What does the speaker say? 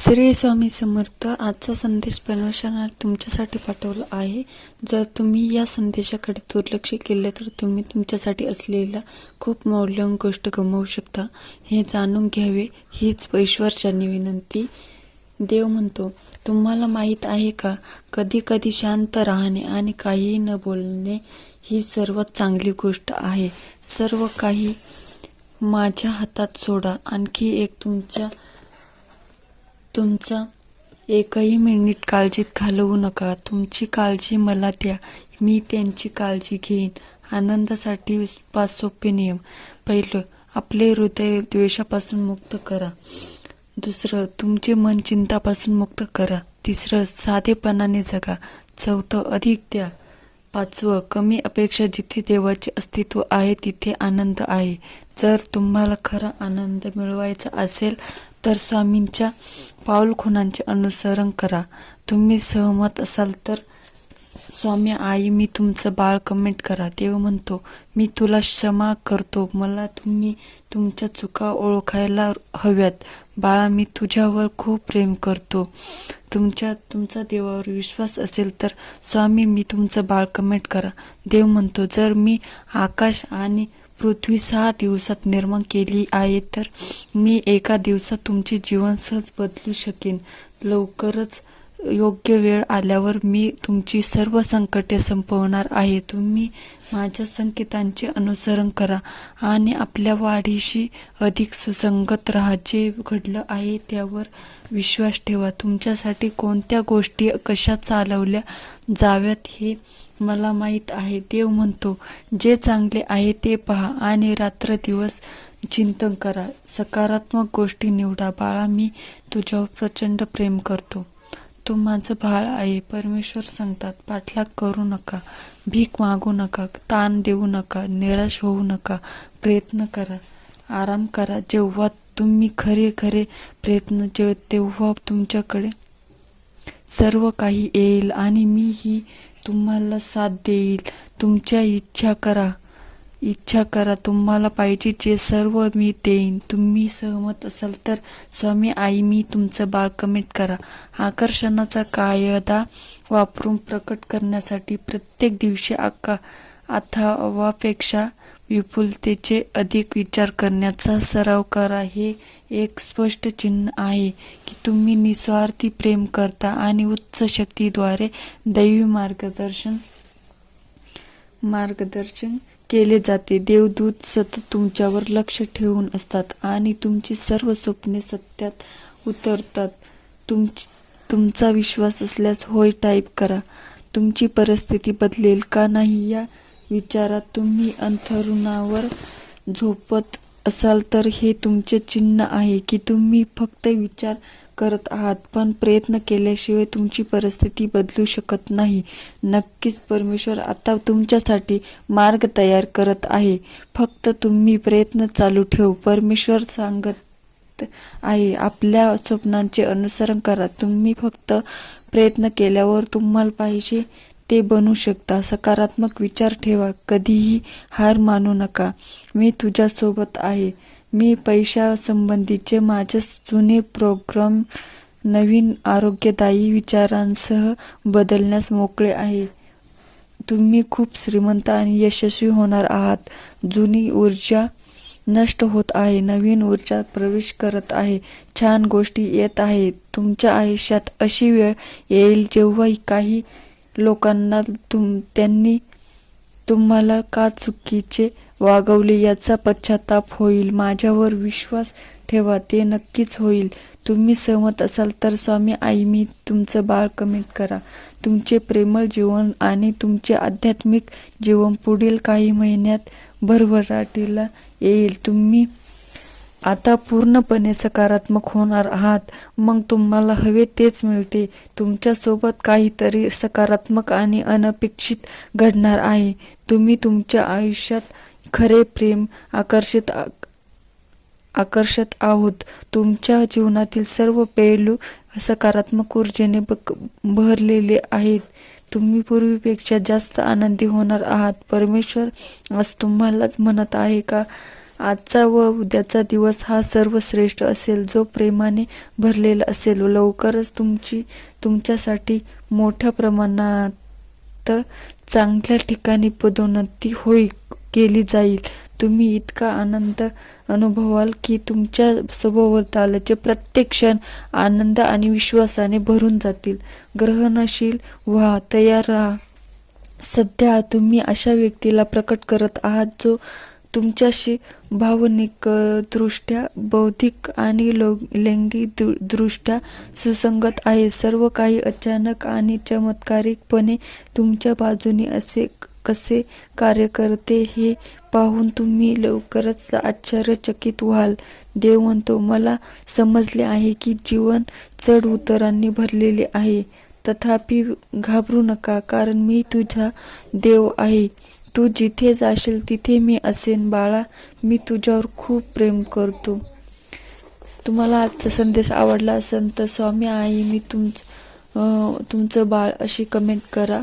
श्री स्वामी समर्थ आजचा संदेश परमेश्वराने तुमच्यासाठी पाठवला आहे. जर तुम्ही या संदेशाकडे दुर्लक्ष केले तर तुम्ही तुमच्यासाठी असलेल्या खूप मौल्यवान गोष्ट गमावू शकता. हे जाणून घ्यावे हीच ईश्वरच्यानी विनंती. देव म्हणतो तुम्हाला माहीत आहे का? कधी कधी शांत राहणे आणि काहीही न बोलणे ही सर्वात चांगली गोष्ट आहे. सर्व काही माझ्या हातात सोडा. आणखी एक तुमच्या तुमचा एकही मिनिट काळजीत घालवू नका. तुमची काळजी मला द्या. मी त्यांची काळजी घेईन. आनंदासाठी पाच सोपे नियम. पहिलं आपले हृदय द्वेषापासून मुक्त करा. दुसरं तुमचे मन चिंतापासून मुक्त करा. तिसरं साधेपणाने जगा. चौथं अधिक द्या. पाचवं कमी अपेक्षा जिथे देवाचे अस्तित्व आहे तिथे आनंद आहे. जर तुम्हाला खरा आनंद मिळवायचा असेल तर स्वामींच्या पाऊलखुणांचे अनुसरण करा. तुम्ही सहमत असाल तर स्वामी आई मी तुमचं बाळ कमेंट करा. देव म्हणतो मी तुला क्षमा करतो. मला तुम्ही तुमच्या चुका ओळखायला हव्यात. बाळा मी तुझ्यावर खूप प्रेम करतो. तुमच्या तुमचा देवावर विश्वास असेल तर स्वामी मी तुमचं बाळ कमेंट करा. देव म्हणतो जर मी आकाश आणि पृथ्वी सहा दिवसात निर्माण केली आहे तर मी एका दिवसात तुमचे जीवन सहज बदलू शकेन. लवकरच योग्य वेळ आल्यावर मी तुमची सर्व संकटे संपवणार आहे. तुम्ही माझ्या संकेतांचे अनुसरण करा आणि आपल्या वाढीशी अधिक सुसंगत राहा. जे घडलं आहे त्यावर विश्वास ठेवा. तुमच्यासाठी कोणत्या गोष्टी कशा चालवल्या जाव्यात हे मला माहीत आहे. देव म्हणतो जे चांगले आहे ते पहा आणि रात्र दिवस चिंतन करा. सकारात्मक गोष्टी निवडा. बाळा मी तुझ्यावर प्रचंड प्रेम करतो. तू माझं बाळ आहे परमेश्वर सांगतात पाठलाग करू नका भीक मागू नका ताण देऊ नका निराश होऊ नका प्रयत्न करा आराम करा. जेव्हा तुम्ही खरे खरे प्रयत्न जे तेव्हा तुमच्याकडे सर्व काही येईल आणि मीही तुम्हाला साथ देईल. तुमच्या इच्छा करा. इच्छा करा तुम्हाला पाहिजे जे सर्व मी देईन. तुम्ही सहमत असाल तर स्वामी आई मी तुमचं बाळ कमेंट करा. आकर्षणाचा कायदा वापरून प्रकट करण्यासाठी प्रत्येक दिवशी आका अथवापेक्षा विपुलतेचे अधिक विचार करण्याचा सराव करा. हे एक स्पष्ट चिन्ह आहे की तुम्ही निस्वार्थी प्रेम करता आणि उच्च शक्तीद्वारे दैवी मार्गदर्शन मार्गदर्शन केले जाते. देवदूत सतत तुमच्यावर लक्ष ठेवून असतात आणि तुमची सर्व स्वप्ने सत्यात उतरतात. तुमची तुमचा विश्वास असल्यास होय टाईप करा. तुमची परिस्थिती बदलेल का नाही या विचारात तुम्ही अंथरुणावर झोपत असाल तर हे तुमचे चिन्ह आहे की तुम्ही फक्त विचार करत आहात पण प्रयत्न केल्याशिवाय तुमची परिस्थिती बदलू शकत नाही. नक्कीच परमेश्वर आता तुमच्यासाठी मार्ग तयार करत आहे. फक्त तुम्ही प्रयत्न चालू ठेव. परमेश्वर सांगत आहे आपल्या स्वप्नांचे अनुसरण करा. तुम्ही फक्त प्रयत्न केल्यावर तुम्हाला पाहिजे ते बनू शकता. सकारात्मक विचार ठेवा. कधीही हार मानू नका. मी तुझ्यासोबत आहे. मी पैशासंबंधीचे माझे जुने प्रोग्राम नवीन आरोग्यदायी विचारांसह बदलण्यास मोकळे आहे. तुम्ही खूप श्रीमंत आणि यशस्वी होणार आहात. जुनी ऊर्जा नष्ट होत आहे. नवीन ऊर्जा प्रवेश करत आहे. छान गोष्टी येत आहेत. तुमच्या आयुष्यात अशी वेळ येईल जेव्हा काही लोकांना तुम त्यांनी तुम्हाला का चुकीचे वागवले याचा पश्चाताप होईल. माझ्यावर विश्वास ठेवा ते नक्कीच होईल. तुम्ही सहमत असाल तर स्वामी आई मी तुमचं बाळ कमेंट करा. तुमचे प्रेमळ जीवन आणि तुमचे आध्यात्मिक जीवन पुढील काही महिन्यात भरभराटीला येईल. तुम्ही आता पूर्णपणे सकारात्मक होणार आहात. मग तुम्हाला हवे तेच मिळते. तुमच्यासोबत काहीतरी सकारात्मक आणि अनपेक्षित घडणार आहे. तुम्ही तुमच्या आयुष्यात खरे प्रेम आकर्षित आकर्षत आहोत. तुमच्या जीवनातील सर्व पैलू सकारात्मक ऊर्जेने बक भरलेले आहेत. तुम्ही पूर्वीपेक्षा जास्त आनंदी होणार आहात. परमेश्वर आज तुम्हालाच म्हणत आहे का? आजचा व उद्याचा दिवस हा सर्वश्रेष्ठ असेल. जो प्रेमाने भरलेला असेल लवकरच तुमची तुमच्यासाठी मोठ्या प्रमाणात चांगल्या ठिकाणी पदोन्नती होईल. केली जाईल. तुम्ही इतका आनंद अनुभवाल की तुमच्या सभोवतालचे प्रत्येक क्षण आनंद आणि विश्वासाने भरून जातील. ग्रहणशील व्हा तयार राहा. सध्या तुम्ही अशा व्यक्तीला प्रकट करत आहात जो तुमच्याशी भावनिक दृष्ट्या बौद्धिक आणि लो लैंगिक दृष्ट्या सुसंगत आहे. सर्व काही अचानक आणि चमत्कारिकपणे तुमच्या बाजूने असे कसे कार्य करते हे पाहून तुम्ही लवकरच आश्चर्यचकित व्हाल. देव म्हणतो मला समजले आहे की जीवन चढ उतारांनी भरलेले आहे. तथापि घाबरू नका कारण मी तुझा देव आहे. तू जिथे जाशील तिथे मी असेन बाळा. मी तुझ्यावर खूप प्रेम करतो. तुम्हाला आजचा संदेश आवडला असेल तर स्वामी आई मी तुमचं तुमचं बाळ अशी कमेंट करा.